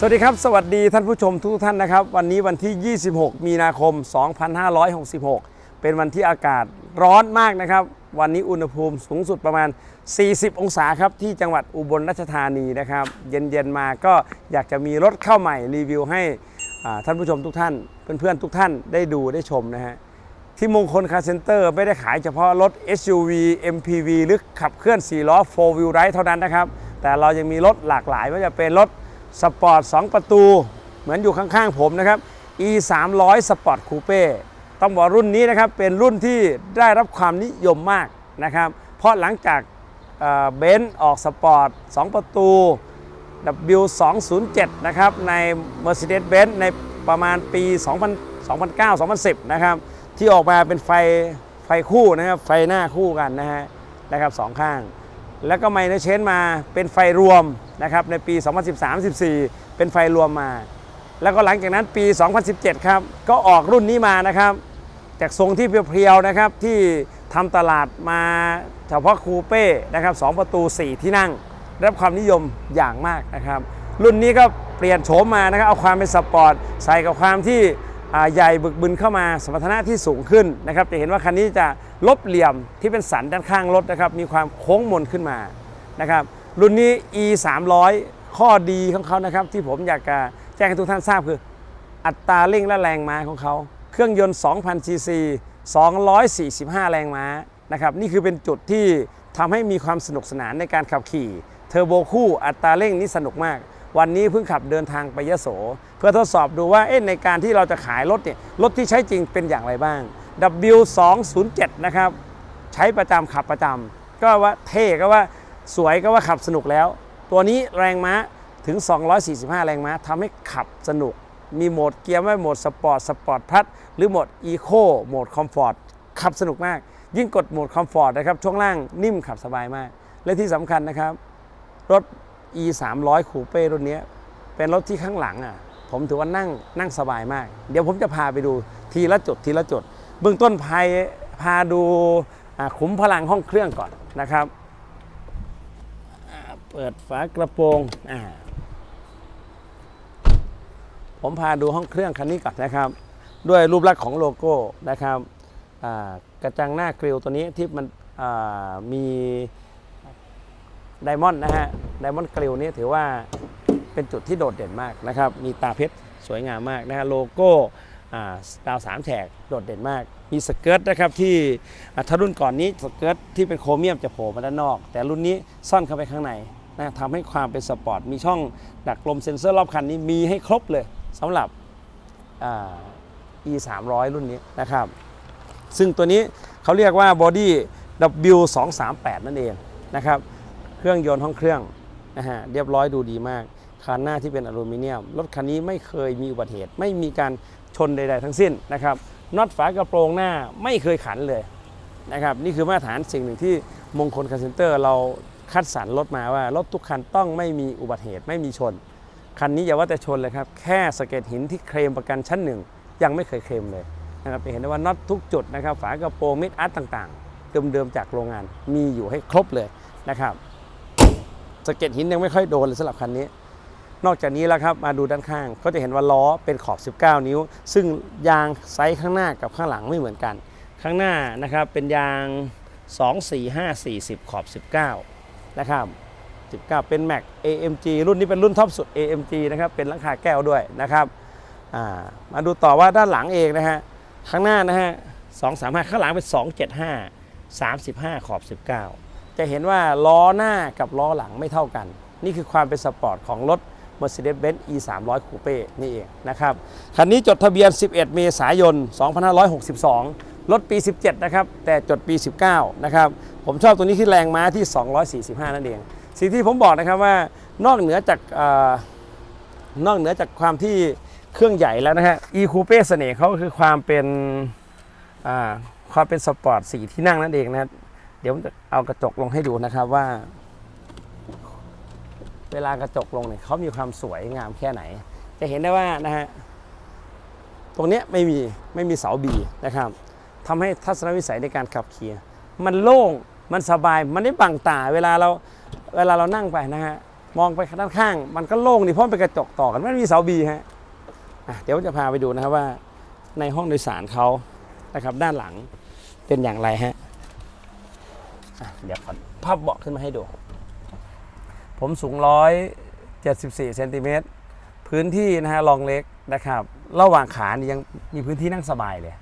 สวัสดีครับ สวัสดีท่านผู้ชมทุกท่านนะครับ วันนี้วันที่ 26 มีนาคม 2566 เป็นวันที่อากาศร้อนมากนะครับ วันนี้อุณหภูมิสูงสุดประมาณ 40 องศาครับ ที่จังหวัดอุบลราชธานีนะครับ เย็นๆมาก็อยากจะมีรถเข้าใหม่รีวิวให้ท่านผู้ชมทุกท่าน เพื่อนๆทุกท่านได้ดูได้ชมนะฮะที่มงคลคาร์เซ็นเตอร์ไม่ได้ขายเฉพาะรถ SUV MPV หรือขับเคลื่อน4ล้อ4 wheel drive เท่านั้นนะครับ แต่เรายังมีรถหลากหลายไม่ว่าจะเป็นรถ สปอร์ต2ประตู เหมือนอยู่ข้างๆผมนะครับ E 3 0 0 Sport Coupe ต้องบอกรุ่นนี้นะครับเป็นรุ่นที่ได้รับความนิยมมากนะครับเพราะหลังจากเบนซ์ออกสปอร์ต2ประตู W207 นะครับใน Mercedes-Benz ในประมาณปี 2009-2010 นะครับที่ออกมาเป็นไฟไฟคู่นะครับไฟหน้าคู่กันนะฮะนะครับสองข้าง แล้วก็ไมเนเชนมาเป็นไฟรวม นะครับในปี 2013-14 เป็นไฟรวมมา แล้วก็หลังจากนั้นปี 2017 ครับ ก็ออกรุ่นนี้มานะครับ จากทรงที่เพียวๆนะครับที่ทำตลาดมาเฉพาะคูเป้นะครับสองประตู 4 ที่นั่งได้รับความนิยมอย่างมากนะครับ รุ่นนี้ก็เปลี่ยนโฉมมานะครับเอาความเป็นสปอร์ตใส่กับความที่ใหญ่บึกบึนเข้ามาสมรรถนะที่สูงขึ้นนะครับจะเห็นว่าคันนี้จะลบเหลี่ยมที่เป็นสันด้านข้างรถนะครับมีความโค้งมนขึ้นมานะครับ รุ่นนี้ e 3 0 0ข้อดีของเขานะครับ ที่ผมอยากจะแจ้งให้ทุกท่านทราบคือ อัตราเร่งและแรงม้าของเขา เครื่องยนต์ 2,000ซีซี245 แรงม้านะครับนี่คือเป็นจุดที่ทำให้มีความสนุกสนานในการขับขี่ เทอร์โบคู่อัตราเร่งนี่สนุกมาก วันนี้เพิ่งขับเดินทางไปยะโส เพื่อทดสอบดูว่าเอ๊ะในการที่เราจะขายรถเนี่ยรถที่ใช้จริงเป็นอย่างไรบ้าง W207 นะครับ ใช้ประจำขับประจำก็ว่าเท่ก็ว่า สวยก็ว่าขับสนุกแล้ว ตัวนี้แรงม้าถึง 245 แรงม้าทำให้ขับสนุก มีโหมดเกียร์ไม่โหมดสปอร์ต สปอร์ตพัด หรือโหมดอีโคโหมดคอมฟอร์ต ขับสนุกมาก ยิ่งกดโหมดคอมฟอร์ตนะครับ ช่วงล่างนิ่มขับสบายมาก และที่สำคัญนะครับ รถ e 3 0 0คูเป้รุ่นนี้ เป็นรถที่ข้างหลังอะ ผมถือว่านั่งนั่งสบายมาก เดี๋ยวผมจะพาไปดูทีละจุดทีละจุด เบื้องต้นพายพาดูขุมพลังห้องเครื่องก่อนนะครับ เปิดฝากระโปรงอ่าผมพาดูห้องเครื่องคันนี้ก่อนนะครับ ด้วยรูปลักษณ์ของโลโก้นะครับกระจังหน้ากริลตัวนี้ที่มันมีไดมอนด์นะฮะไดมอนด์กริลนี้ถือว่าเป็นจุดที่โดดเด่นมากนะครับ มีตาเพชรสวยงามมากนะฮะโลโก้ดาวสามแฉกโดดเด่นมาก มีสเกิร์ตนะครับที่ถ้ารุ่นก่อนนี้สเกิร์ตที่เป็นโครเมียมจะโผล่มาด้านนอก แต่รุ่นนี้ซ่อนเข้าไปข้างใน นะทำให้ความเป็นสปอร์ต มีช่องดักลมเซ็นเซอร์รอบคันนี้มีให้ครบเลยสำหรับอ่า e 3 0 0รุ่นนี้นะครับ ซึ่งตัวนี้เขาเรียกว่า Body W 2 3 8นั่นเองนะครับ เครื่องยนต์ห้องเครื่องนะฮะเรียบร้อยดูดีมากคันหน้าที่เป็นอลูมิเนียม รถคันนี้ไม่เคยมีอุบัติเหตุ ไม่มีการชนใด ๆ ทั้งสิ้นนะครับน็อตฝากระโปรงหน้าไม่เคยขันเลยนะครับ นี่คือมาตรฐานสิ่งหนึ่งที่มงคลคาร์เซนเตอร์เรา คัดสรรรถมาว่ารถทุกคันต้องไม่มีอุบัติเหตุไม่มีชน คันนี้อย่าว่าแต่ชนเลยครับ แค่สะเก็ดหินที่เคลมประกันชั้นหนึ่งยังไม่เคยเคลมเลยนะครับเห็นได้ว่าน็อตทุกจุดนะครับฝากระโปรงมิดอัดต่างๆ เดิมๆจากโรงงานมีอยู่ให้ครบเลยนะครับสะเก็ดหินยังไม่ค่อยโดนเลยสำหรับคันนี้ นอกจากนี้แล้วครับมาดูด้านข้าง ก็จะเห็นว่าล้อเป็นขอบ 19 นิ้ว ซึ่งยางไซส์ข้างหน้ากับข้างหลังไม่เหมือนกัน ข้างหน้านะครับเป็นยาง 2 4 5 40 ขอบ 19 นะครับ19 เป็น Mac AMG รุ่นนี้เป็นรุ่นท็อปสุด AMG นะครับ เป็นหลังคาแก้วด้วยนะครับามาดูต่อว่าด้านหลังเองนะฮะ ข้างหน้านะฮะ 235 ข้างหลังเป็น 275 35 ขอบ 19 จะเห็นว่าล้อหน้ากับล้อหลังไม่เท่ากัน นี่คือความเป็นสปอร์ตของรถ Mercedes-Benz E 3 0 0 Coupe นี่เองนะครับ คันนี้จดทะเบียน 11 เมษายน 2562 รถปี 17 นะครับ แต่จดปี 19 นะครับ ผมชอบตัวนี้ที่แรงม้าที่ 245 นั่นเอง สิ่งที่ผมบอกนะครับว่านอกเหนือจากอนอกเหนือจากความที่เครื่องใหญ่แล้วนะฮะ E Coupe เสน่ห์เขาก็คือความเป็นความเป็นสปอร์ตสีที่นั่งนั่นเองนะครับเดี๋ยวผมจะเอากระจกลงให้ดูนะครับว่า เวลากระจกลงเนี่ยเขามีความสวยงามแค่ไหน จะเห็นได้ว่านะฮะตรงเนี้ยไม่มีไม่มีเสาบีนะครับทำให้ทัศนวิสัยในการขับขี่มันโล่งมันสบายมันไม่บังตาเวลาเราเวลาเรานั่งไปนะฮะมองไปด้านข้าง มันก็โล่งดีเพราะเป็นกระจกต่อกันไม่มีเสาบีฮะะเดี๋ยวจะพาไปดูนะครับว่าในห้องโดยสารเขานะครับด้านหลังเป็นอย่างไรฮะะเดี๋ยวขอภาพเบาะขึ้นมาให้ดู ผมสูงร้อยเจ็ดสิบสี่เซนติเมตรพื้นที่นะฮะรองเล็กนะครับ ระหว่างขานี่ยังมีพื้นที่นั่งสบายเลย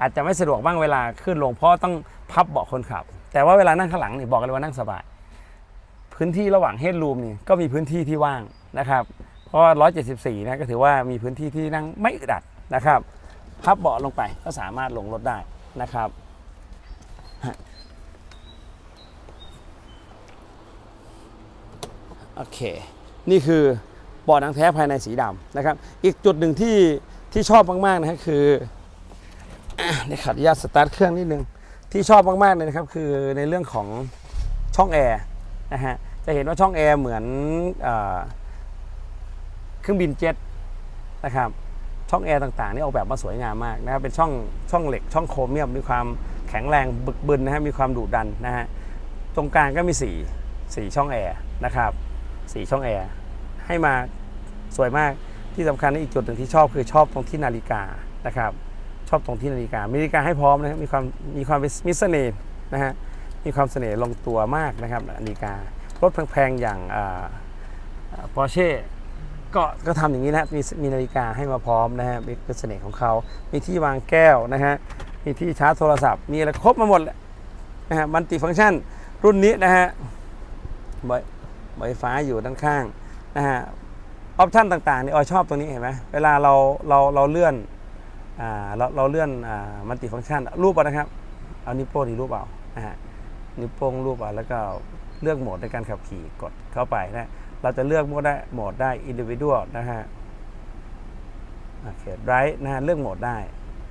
อาจจะไม่สะดวกบ้างเวลาขึ้นลงเพราะต้องพับเบาะคนขับ แต่ว่าเวลานั่งข้างหลังนี่บอกเลยว่านั่งสบาย พื้นที่ระหว่างเฮดรูมนี่ก็มีพื้นที่ที่ว่างนะครับ เพราะว่า174นะก็ถือว่ามีพื้นที่ที่นั่งไม่อึดอัดนะครับ พับเบาะลงไปก็สามารถลงรถได้นะครับฮะ โอเค นี่คือเบาะหนังแท้ภายในสีดำนะครับ อีกจุดหนึ่งที่ที่ชอบมากๆนะฮะคืออะเดี๋ยขออนุญาตสตาร์ทเครื่องนิดนึงที่ชอบมากๆเลยนะครับคือในเรื่องของช่องแอร์นะฮะจะเห็นว่าช่องแอร์เหมือนเอเครื่องบินเจ็ตนะครับช่องแอร์ต่างๆนี่ออกแบบมาสวยงามมากนะครับเป็นช่องช่องเหล็กช่องโครเมียมมีความแข็งแรงบึกบึนนะฮะมีความดุดันนะฮะตรงกลางก็มีสี่สี่ช่องแอร์นะครับ สี่ช่องแอร์ให้มาสวยมากที่สำคัญอีกจุดหนึ่งที่ชอบคือชอบตรงที่นาฬิกานะครับ ชอบตรงที่นาฬิกามีนาฬิกาให้พร้อมนะครับมีความมีความมีเสน่ห์นะฮะมีความเสน่ห์ลงตัวมากนะครับนาฬิการถแพงๆอย่างปอร์เช่ก็ก็ทำอย่างนี้นะมีมีนาฬิกาให้มาพร้อมนะฮะเป็นเสน่ห์ของเขา มีที่วางแก้วนะฮะมีที่ชาร์จโทรศัพท์ มีอะไรครบมาหมดเลยนะฮะมันติฟังก์ชันรุ่นนี้นะฮะ ไฟฟ้าอยู่ด้านข้างนะฮะออปชั่นต่างๆนี่ออยชอบตรงนี้เห็นไหมเวลาเราเราเราเลื่อนอ่าเราเราเลื่อนอ่ามันติฟังก์ชันรูปเอานะครับ เอานิ้วโป้งนี่รูปเอานะฮะนิ้วโป้งรูปเอาแล้วก็เลือกโหมดในการขับขี่กดเข้าไปนะเราจะเลือกโหมดได้โหมดได้ individual นะฮะโอเค drive นะฮะเลือกโหมดได้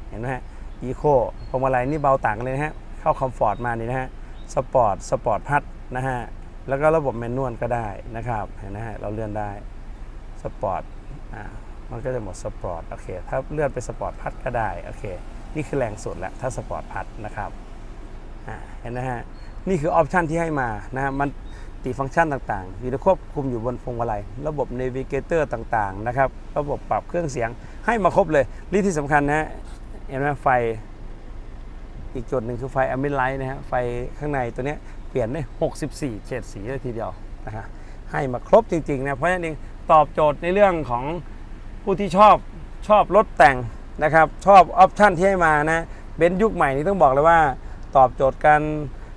เห็นไหมฮะ eco พวงมาลัยนี่เบาต่างกันเลยนะฮะเข้าคอมฟอร์ตมานี่นะฮะสปอร์ตสปอร์ตพัดนะฮะ แล้วก็ระบบแมนนวลก็ได้นะครับเห็นไหมฮะเราเลื่อนได้สปอร์ตอ่ามันก็จะหมดสปอร์ตโอเคถ้าเลื่อนไปสปอร์ตพัดก็ได้โอเคนี่คือแรงสุดแหละถ้าสปอร์ตพัดนะครับอ่าเห็นนะฮะนี่คือออปชันที่ให้มานะมันตีฟังก์ชันต่างๆอยู่ในควบคุมอยู่บนพวงมาลัยระบบเนวิเกเตอร์ต่างๆนะครับระบบปรับเครื่องเสียงให้มาครบเลยรีที่สำคัญนะฮะเห็นไหมไฟอีกจุดหนึ่งคือไฟอ m มิไลท์นะฮะไฟข้างในตัวเนี้ย เปลี่ยนได้ 64 เฉดสีเลยทีเดียวนะฮะให้มาครบจริงๆนะเพราะฉะนั้นเองตอบโจทย์ในเรื่องของผู้ที่ชอบชอบรถแต่งนะครับชอบออปชันที่ให้มานะเบนซ์ยุคใหม่นี้ต้องบอกเลยว่า ตอบโจทย์การ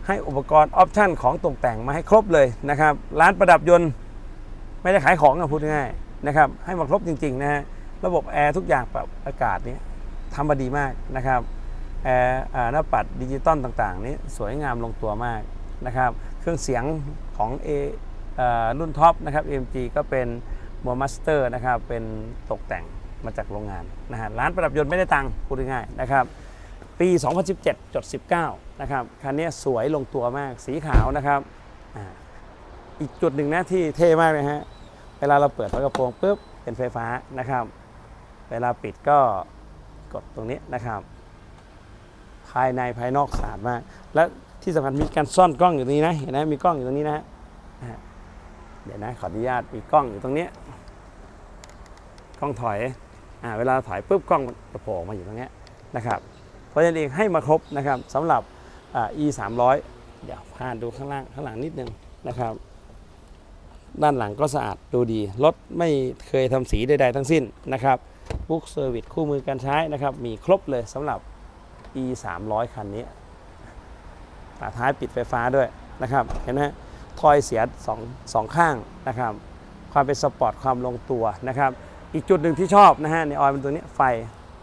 ให้อุปกรณ์ออปชันของตกแต่งมาให้ครบเลยนะครับร้านประดับยนต์ไม่ได้ขายของอะพูดง่ายนะครับให้มาครบจริงๆนะฮะระบบแอร์ทุกอย่างปรับอากาศนี้ทำมาดีมากนะครับแอร์หน้าปัดดิจิตอลต่างๆ นี้สวยงามลงตัวมาก นะครับ เครื่องเสียงของ A เอ่อรุ่นท็อปนะครับ AMG ก็เป็นโมมัสเตอร์นะครับ เป็นตกแต่งมาจากโรงงานนะฮะร้านประดับยนต์ไม่ได้ตังค์พูดง่ายๆนะครับ ปี 2017จด19 นะครับ คันนี้สวยลงตัวมากสีขาวนะครับออีกจุดหนึ่งนะที่เท่มากเลยฮะ เวลาเราเปิดฝากระโปรงปุ๊บเป็นไฟฟ้านะครับ เวลาปิดก็กดตรงนี้นะครับ ภายในภายนอกสะอาดมาก และ ที่สำคัญมีการซ่อนกล้องอยู่ตรงนี้นะเห็นไหมมีกล้องอยู่ตรงนี้นะฮะเดี๋ยวนะขออนุญาตมีกล้องอยู่ตรงนี้กล้องถอยอ่าเวลาถอยปุ๊บกล้องจะโผล่ออกมาอยู่ตรงนี้นะครับเพราะฉะนั้นเองให้มาครบนะครับสำหรับอ่า e 3 0 0เดี๋ยวผ่านดูข้างล่างข้างหลังนิดนึงนะครับ ด้านหลังก็สะอาดดูดีรถไม่เคยทำสีใดๆทั้งสิ้นนะครับบุ๊กเซอร์วิสคู่มือการใช้นะครับมีครบเลยสำหรับ e 3 0 0คันนี้ ท้ายปิดไฟฟ้าด้วยนะครับเห็นไหมทอยเสียสองสองข้างนะครับความเป็นสปอร์ตความลงตัวนะครับอีกจุดหนึ่งที่ชอบนะฮะในออยเป็นตัวนี้ไฟ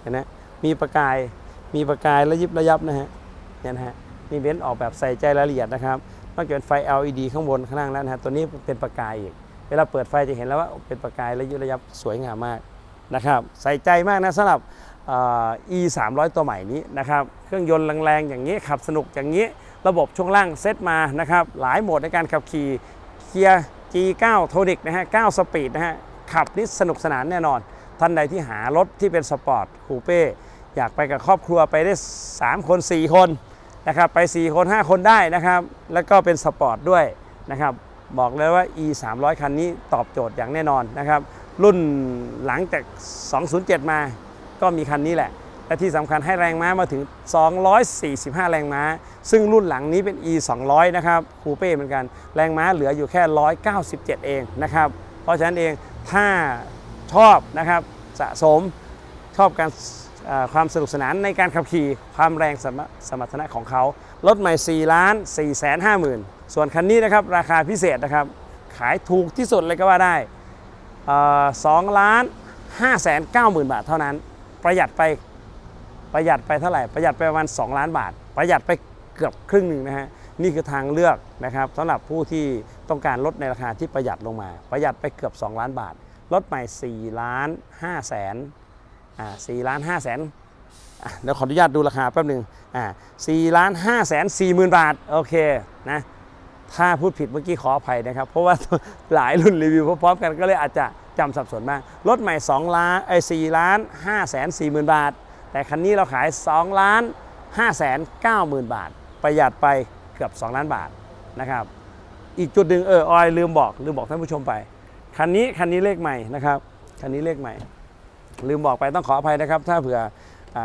เห็นไหมมีประกายมีประกายระยิบระยับนะฮะเนี่ยนะฮะมีเบนซ์ออกแบบใส่ใจรายละเอียดนะครับนอกจากเป็นไฟ LED ข้างบนข้างล่างแล้วนะฮะตัวนี้เป็นประกายอีกเวลาเปิดไฟจะเห็นแล้วว่าเป็นประกายระยิบระยับสวยงามมากนะครับใส่ใจมากนะสำหรับ E 3 0 0ตัวใหม่นี้นะครับเครื่องยนต์แรงๆอย่างนี้ขับสนุกอย่างนี้ ระบบช่วงล่างเซตมานะครับหลายโหมดในการขับขี่เกียร์ G9 โทนิกนะฮะ9สปีดนะฮะขับนี่สนุกสนานแน่นอน ท่านใดที่หารถที่เป็นสปอร์ตคูเป้อยากไปกับครอบครัวไปได้ 3 คน 4 คนนะครับไป 4 คน 5 คนได้นะครับแล้วก็เป็นสปอร์ตด้วยนะครับบอกเลยว่า e 3 0 0คันนี้ตอบโจทย์อย่างแน่นอนนะครับรุ่นหลังจาก 207 มาก็มีคันนี้แหละ และที่สำคัญให้แรงม้ามาถึง 245 แรงม้า ซึ่งรุ่นหลังนี้เป็น e 200นะครับคูเป้เหมือนกัน แรงม้าเหลืออยู่แค่ 197 เองนะครับ เพราะฉะนั้นเองถ้าชอบนะครับสะสมชอบการความสนุกสนานในการขับขี่ความแรงสมรสมรรถนะของเขารถใหม่ 4 ล้าน4แสนห้าหมื่นส่วนคันนี้นะครับราคาพิเศษนะครับ ขายถูกที่สุดเลยก็ว่าได้สองล้านห้าแสนเก้าหมื่นบาทเท่านั้น ประหยัดไป ประหยัดไปเท่าไหร่ประหยัดไปประมาณ 2 ล้านบาท ประหยัดไปเกือบครึ่งหนึ่งนะฮะนี่คือทางเลือกนะครับสำหรับผู้ที่ต้องการลดในราคาที่ประหยัดลงมา ประหยัดไปเกือบ 2 ล้านบาทรถใหม่4ล้าน5แสนอ่า4ล้าน5แสนเดี๋ยวขออนุญาตดูราคาแป๊บหนึ่งอ่า4ล้าน5แสน4หมื่นบาทโอเคนะถ้าพูดผิดเมื่อกี้ขออภัยนะครับ เพราะว่าหลายรุ่นรีวิวพร้อมๆกันก็เลยอาจจะจำสับสนมากรถใหม่2ล้านไอ้4ล้าน5แสน4หมื่นบาท แต่คันนี้เราขาย 2 ล้าน5แสน9หมื่นบาท ประหยัดไปเกือบ 2 ล้านบาทนะครับ อีกจุดหนึ่งเออออยลืมบอกลืมบอกท่านผู้ชมไป คันนี้คันนี้เลขใหม่นะครับ คันนี้เลขใหม่ ลืมบอกไปต้องขออภัยนะครับ ถ้าเผื่ออ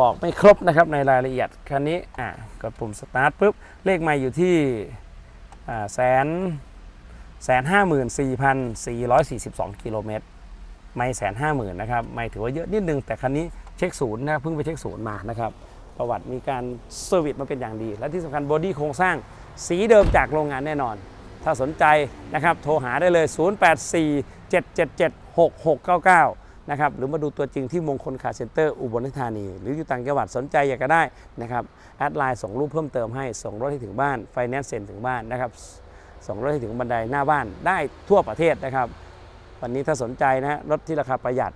บอกไม่ครบนะครับในรายละเอียด คันนี้อ่ากดปุ่มสตาร์ทปุ๊บเลขใหม่อยู่ที่แสนแสนห้าหมื่นสี่พันสี่ร้อยสี่สิบสองกิโลเมตร ไม่แสนห้าหมื่นนะครับไม่ถือว่าเยอะนิดนึง แต่คันนี้เช็คศูนย์นะครับเพิ่งไปเช็คศูนย์มานะครับประวัติมีการเซอร์วิสมาเป็นอย่างดี และที่สำคัญบอดี้โครงสร้างสีเดิมจากโรงงานแน่นอน ถ้าสนใจนะครับโทรหาได้เลย 0847776699 นะครับหรือมาดูตัวจริงที่มงคลคาร์เซ็นเตอร์อุบลราชธานี หรืออยู่ต่างจังหวัดสนใจอยากจะได้นะครับแอดไลน์ส่งรูปเพิ่มเติมให้ส่งรถให้ถึงบ้านไฟแนนซ์เซ็นถึงบ้านนะครับส่งรถให้ถึงบันไดหน้าบ้านได้ทั่วประเทศนะครับ วันนี้ถ้าสนใจนะฮะรถที่ราคาประหยัด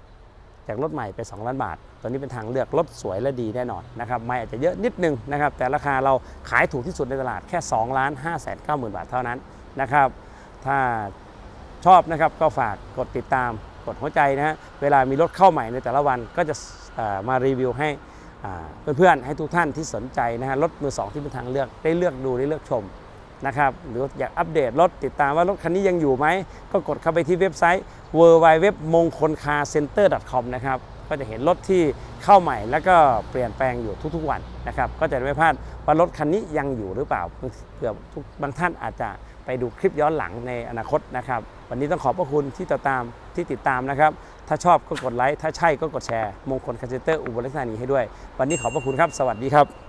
จากรถใหม่ไป 2 ล้านบาท ตัวนี้เป็นทางเลือกรถสวยและดีแน่นอนนะครับ ไม่อาจจะเยอะนิดนึงนะครับ แต่ราคาเราขายถูกที่สุดในตลาดแค่ 2 ล้าน5แสน9หมื่นบาทเท่านั้นนะครับ ถ้าชอบนะครับก็ฝากกดติดตาม กดหัวใจนะฮะ เวลามีรถเข้าใหม่ในแต่ละวันก็จะมารีวิวให้เพื่อนๆ ให้ทุกท่านที่สนใจนะฮะรถมือสองที่เป็นทางเลือกได้เลือกดูได้เลือกชม นะครับ หรืออยากอัปเดตรถติดตามว่ารถคันนี้ยังอยู่ไหม ก็กดเข้าไปที่เว็บไซต์ w w w m o n k o l c a r c e n t e r c o m นะครับ ก็จะเห็นรถที่เข้าใหม่แล้วก็เปลี่ยนแปลงอยู่ทุกๆวันนะครับ ก็จะไม่พลาดว่ารถคันนี้ยังอยู่หรือเปล่าเผื่อทุกบางท่านอาจจะไปดูคลิปย้อนหลังในอนาคตนะครับ วันนี้ต้องขอบพระคุณที่ติดตามที่ติดตามนะครับ ถ้าชอบก็กดไลค์ ถ้าใช่ก็กดแชร์ มงคลคาร์เซนเตอร์อุบลราชธานีให้ด้วย วันนี้ขอบพระคุณครับ สวัสดีครับ